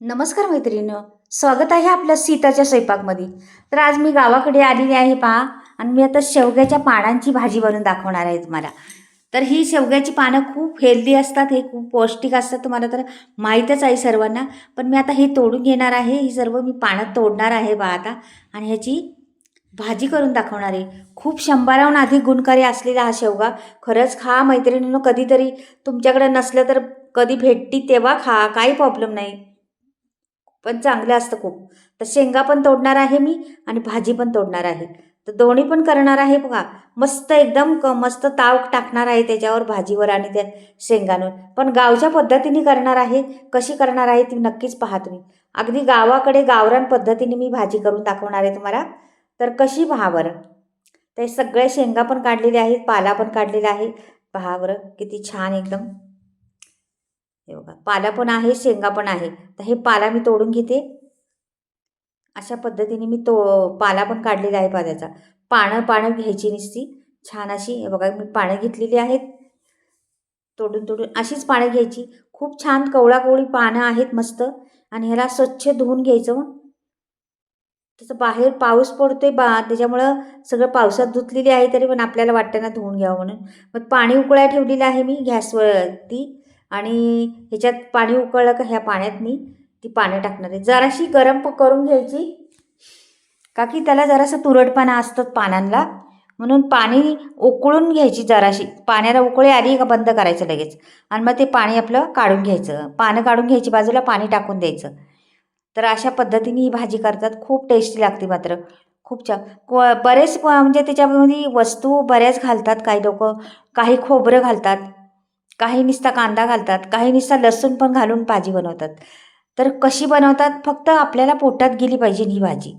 नमस्कार मैत्रिणीनं स्वागत आहे आपलं सीताच्या स्वयंपाकमध्ये. तर आज मी गावाकडे आलेली आहे पहा आणि मी आता शेवग्याच्या पानांची भाजी बनवून दाखवणार आहे तुम्हाला. तर ही शेवग्याची पानं खूप हेल्दी असतात हे खूप पौष्टिक असतात तुम्हाला तर माहीतच आहे सर्वांना. पण मी आता हे तोडून घेणार आहे ही सर्व मी पानं तोडणार आहे बा आता. आणि ह्याची भाजी करून दाखवणार आहे. खूप शंभराहून अधिक गुणकारी असलेला हा शेवगा. खरंच खा मैत्रिणीनं कधीतरी तुमच्याकडे नसलं तर कधी भेटती तेव्हा खा काही प्रॉब्लेम नाही. पण चांगलं असतं खूप. तर शेंगा पण तोडणार आहे मी आणि भाजी पण तोडणार आहे. तर दोन्ही पण करणार आहे बघा. मस्त एकदम क मस्त ताव टाकणार आहे त्याच्यावर भाजीवर आणि त्या शेंगांवर. पण गावच्या पद्धतीने करणार आहे. कशी करणार आहे ती नक्कीच पहा तुम्ही. अगदी गावाकडे गावरान पद्धतीने मी भाजी करून दाखवणार आहे तुम्हाला. तर कशी पहा बरं. ते सगळ्या शेंगा पण काढलेल्या आहेत पाला पण काढलेला आहे. पहा बरं किती छान एकदम. हे बघा पाला पण आहे शेंगा पण आहे. तर हे पाला मी तोडून घेते. अशा पद्धतीने मी तो पाला पण काढलेला आहे पाल्याचा. पानं पानं घ्यायची नुसती. छान अशी हे बघा मी पानं घेतलेली आहेत. तोडून तोडून अशीच पानं घ्यायची. खूप छान कवळाकवळी पानं आहेत मस्त. आणि ह्याला स्वच्छ धुवून घ्यायचं तसं बाहेर पाऊस पडतोय बा त्याच्यामुळं सगळं पावसात धुतलेली आहे तरी पण आपल्याला वाटतं ना धुवून घ्यावं म्हणून. मग पाणी उकळाय ठेवलेलं आहे मी गॅसवरती. आणि ह्याच्यात पाणी उकळलं का ह्या पाण्यात मी ती पानं टाकणार आहे. जराशी गरम प- करून घ्यायची. का की त्याला जरासं तुरटपणा असतात पानांना म्हणून पाणी उकळून घ्यायची जराशी. पाण्याला उकळी आली का बंद करायचं लगेच. आणि मग ते पाणी आपलं काढून घ्यायचं. पानं काढून घ्यायची बाजूला पाणी टाकून द्यायचं. तर अशा पद्धतीने ही भाजी करतात. खूप टेस्टी लागते मात्र. खूप छान. को बरेच म्हणजे त्याच्यामध्ये वस्तू बऱ्याच घालतात काही लोक. काही खोबरं घालतात. काही नुसता कांदा घालतात काही नुसता लसूण पण घालून भाजी बनवतात. तर कशी बनवतात? फक्त आपल्याला पोटात गेली पाहिजे ही भाजी.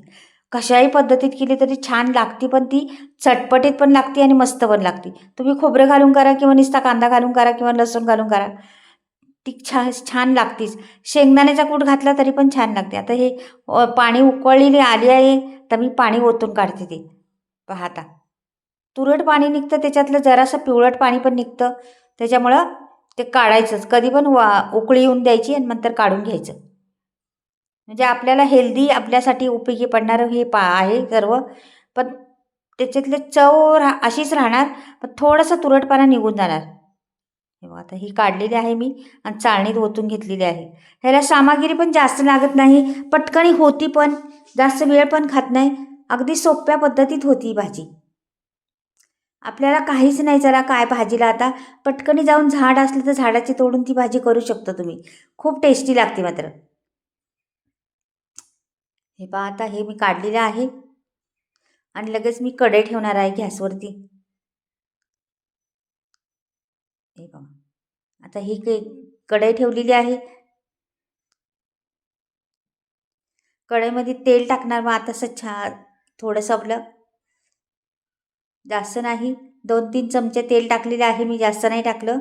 कशाही पद्धतीत केली तरी छान लागते पण ती चटपटीत पण लागते आणि मस्त पण लागते. तुम्ही खोबरं घालून करा किंवा नुसता कांदा घालून करा किंवा लसूण घालून करा. ती छान छान लागतीच. शेंगदाण्याचा कूट घातला तरी पण छान लागते. आता हे पाणी उकळलेली आली आहे तर मी पाणी ओतून काढते ते. पाहता तुरट पाणी निघतं त्याच्यातलं जरासं पिवळट पाणी पण निघतं. त्याच्यामुळं ते काढायचंच. कधी पण वा उकळी येऊन द्यायची आणि नंतर काढून घ्यायचं. म्हणजे आपल्याला हेल्दी आपल्यासाठी उपयोगी पडणारं हे पा आहे सर्व. पण त्याच्यातले चव रा अशीच राहणार पण थोडंसं तुरटपणा निघून जाणार. हे आता ही काढलेली आहे मी आणि चाळणीत ओतून घेतलेली आहे. ह्याला सामग्री पण जास्त लागत नाही पटकणी होती पण जास्त वेळ पण खात नाही. अगदी सोप्या पद्धतीत होती भाजी. आपल्याला काहीच नाही जरा काय भाजीला आता? पटकनी जाऊन झाड असलं तर झाडाची तोडून ती भाजी करू शकतो तुम्ही. खूप टेस्टी लागते मात्र. हे पहा आता हे मी काढलेलं आहे. आणि लगेच मी कढई ठेवणार आहे गॅसवरती. हे बघा आता ही क कढई ठेवलेली आहे. कढईमध्ये तेल टाकणार मग आता असं छान थोडंसं आपलं जास्त नाही. दोन तीन चमचे तेल टाकलेले आहे मी जास्त नाही टाकलं.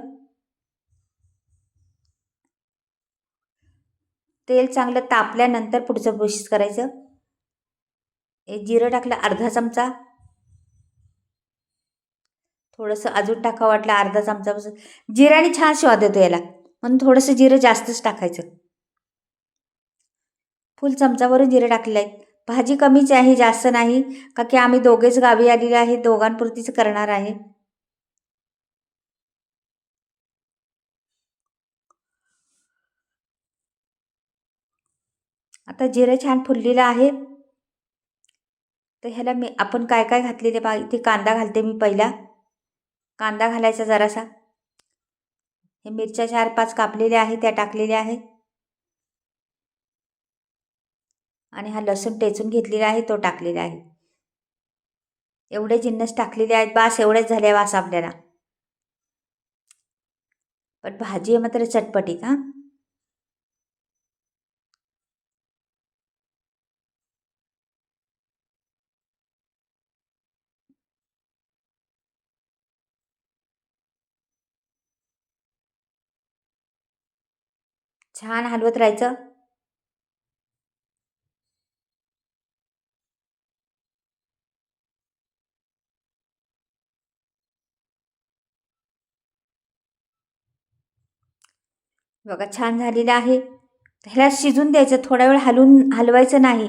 तेल चांगलं तापल्यानंतर पुढचं प्रोसेस करायचं. हे जिरं टाकलं अर्धा चमचा. थोडंसं अजून टाकावं वाटलं अर्धा चमचा जिराने छान स्वाद येतो याला. म्हणून थोडंसं जिरं जास्तच टाकायचं. फुल चमचावरून जिरं टाकलेलं आहे भाजी कमीच आहे जास्त नाही. का की आम्ही दोघेच गावी आलेले आहे दोघांपुरतीच करणार आहे. आता जिरं छान फुललेलं आहे. तर ह्याला मी आपण काय काय घातलेले बा इथे कांदा घालते मी पहिला. कांदा घालायचा जरासा. हे मिरच्या चार पाच कापलेल्या आहे त्या टाकलेल्या आहे आणि हा लसूण टेचून घेतलेला आहे तो टाकलेला आहे. एवढे जिन्नस टाकलेले आहेत बास एवढेच झाले बास आपल्याला. पण भाजी आहे मात्र चटपटी का छान हलवत राहायचं. बघा छान झालेलं आहे. ह्याला शिजून द्यायचं थोडा वेळ हलवून हलवायचं नाही.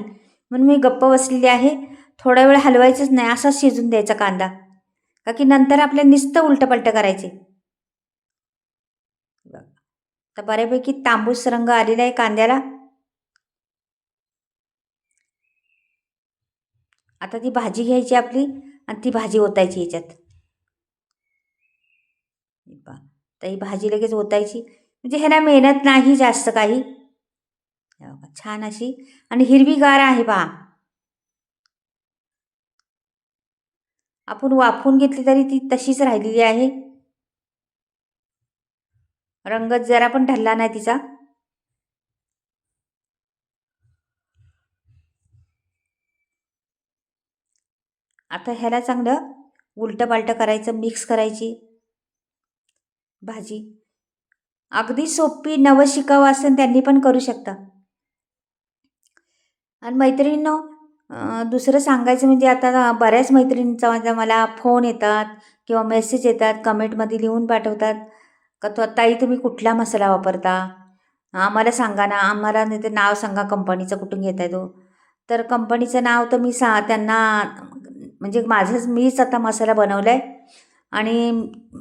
म्हणून मी गप्प बसलेली आहे. थोडा वेळ हलवायचंच नाही असा शिजून द्यायचा कांदा. का की नंतर आपल्या नुसतं उलटंपलटं करायचे. तर बऱ्यापैकी तांबूस रंग आलेला आहे कांद्याला. आता ती भाजी घ्यायची आपली आणि ती भाजी ओतायची याच्यात तर ही भाजी लगेच ओतायची. म्हणजे ह्याला मेहनत नाही जास्त काही. छान अशी. आणि हिरवीगार आहे पहा. आपण वाफून घेतली तरी ती तशीच राहिलेली आहे. रंग जरा पण ठरला नाही तिचा. आता ह्याला चांगलं उलटं पालटं करायचं मिक्स करायची भाजी. अगदी सोपी नवं शिकावं असं त्यांनी पण करू शकता. आणि मैत्रिणींनो दुसरं सांगायचं म्हणजे आता बऱ्याच मैत्रिणींचा माझा मला फोन येतात किंवा मेसेज येतात कमेंटमध्ये लिहून पाठवतात का तो ताई तुम्ही कुठला मसाला वापरता? आम्हाला सांगा ना आम्हाला नाही ते नाव सांगा कंपनीचं कुठून घेताय तो. तर कंपनीचं नाव तर मी सा त्यांना म्हणजे माझंच मीच आता मसाला बनवला आहे आणि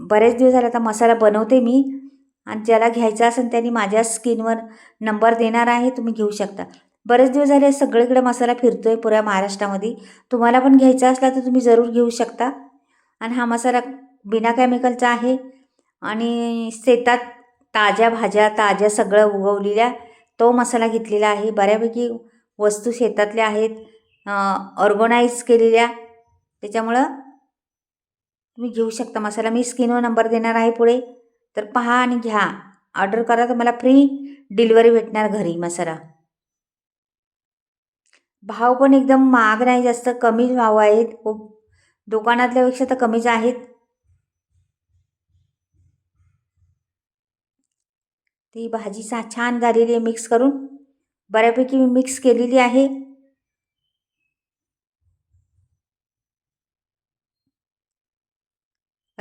बरेच दिवस झाले आता मसाला बनवते मी. आणि ज्याला घ्यायचा असेल त्यांनी माझ्या स्किनवर नंबर देणार आहे तुम्ही घेऊ शकता. बरेच दिवस झाले सगळीकडे मसाला फिरतो आहे पुऱ्या महाराष्ट्रामध्ये. तुम्हाला पण घ्यायचा असला तर तुम्ही जरूर घेऊ शकता. आणि हा मसाला बिना केमिकलचा आहे. आणि शेतात ताज्या भाज्या ताज्या सगळं उगवलेल्या तो मसाला घेतलेला आहे. बऱ्यापैकी वस्तू शेतातल्या आहेत ऑर्गनाईज केलेल्या. त्याच्यामुळं तुम्ही घेऊ शकता मसाला. मी स्किनवर नंबर देणार आहे पुढे. तर पहा आणि घ्या. ऑर्डर करा तर मला फ्री डिलिव्हरी भेटणार घरी मसाला. भाव पण एकदम महाग नाही जास्त कमी भाव आहेत. खूप दुकानातल्यापेक्षा तर कमीच आहेत. ती भाजी सा छान झालेली आहे मिक्स करून. बऱ्यापैकी मी मिक्स केलेली आहे.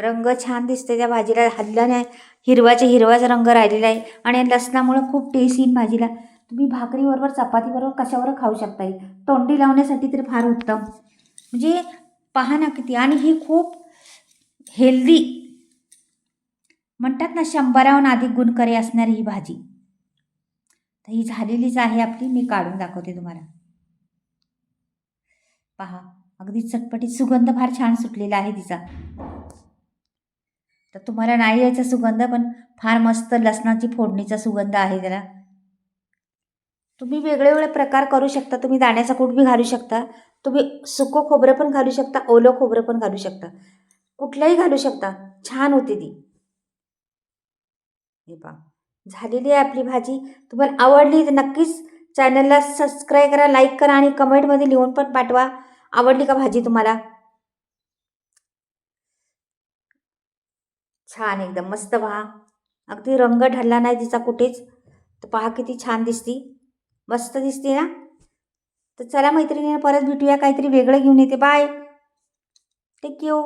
रंग छान दिसते त्या भाजीला. हल्ला नाही हिरवाच्या हिरवाचा रंग राहिलेला आहे. आणि लसणामुळं खूप टेस्ट येईल भाजीला. तुम्ही भाकरीबरोबर चपातीबरोबर कशावर खाऊ शकता तोंडी लावण्यासाठी तरी फार उत्तम. म्हणजे पहा ना किती. आणि ही खूप हेल्दी म्हणतात ना शंभराहून अधिक गुणकरी असणारी ही भाजी. तर ही झालेलीच आहे आपली. मी काढून दाखवते तुम्हाला. पहा अगदी चटपटीत सुगंध फार छान सुटलेला आहे तिचा. तर तुम्हाला नाही यायचा सुगंध पण फार मस्त लसणाची फोडणीचा सुगंध आहे त्याला तुम्ही वेगळे वेगळे प्रकार करू शकता. तुम्ही दाण्याचा कूट बी घालू शकता. तुम्ही सुकं खोबरं पण घालू शकता ओलं खोबरं पण घालू शकता. कुठलंही घालू शकता. छान होते ती. हे पहा. झालेली आहे आपली भाजी. तुम्हाला आवडली तर नक्कीच चॅनलला सबस्क्राईब करा लाईक करा आणि कमेंटमध्ये लिहून पण पाठवा. आवडली का भाजी तुम्हाला? छान एकदम मस्त पहा. अगदी रंग ढरला नाही तिचा कुठेच. तर पहा किती छान दिसती. मस्त दिसते ना? तर चला मैत्रिणीने परत भेटूया काहीतरी वेगळं घेऊन येते. Bye take you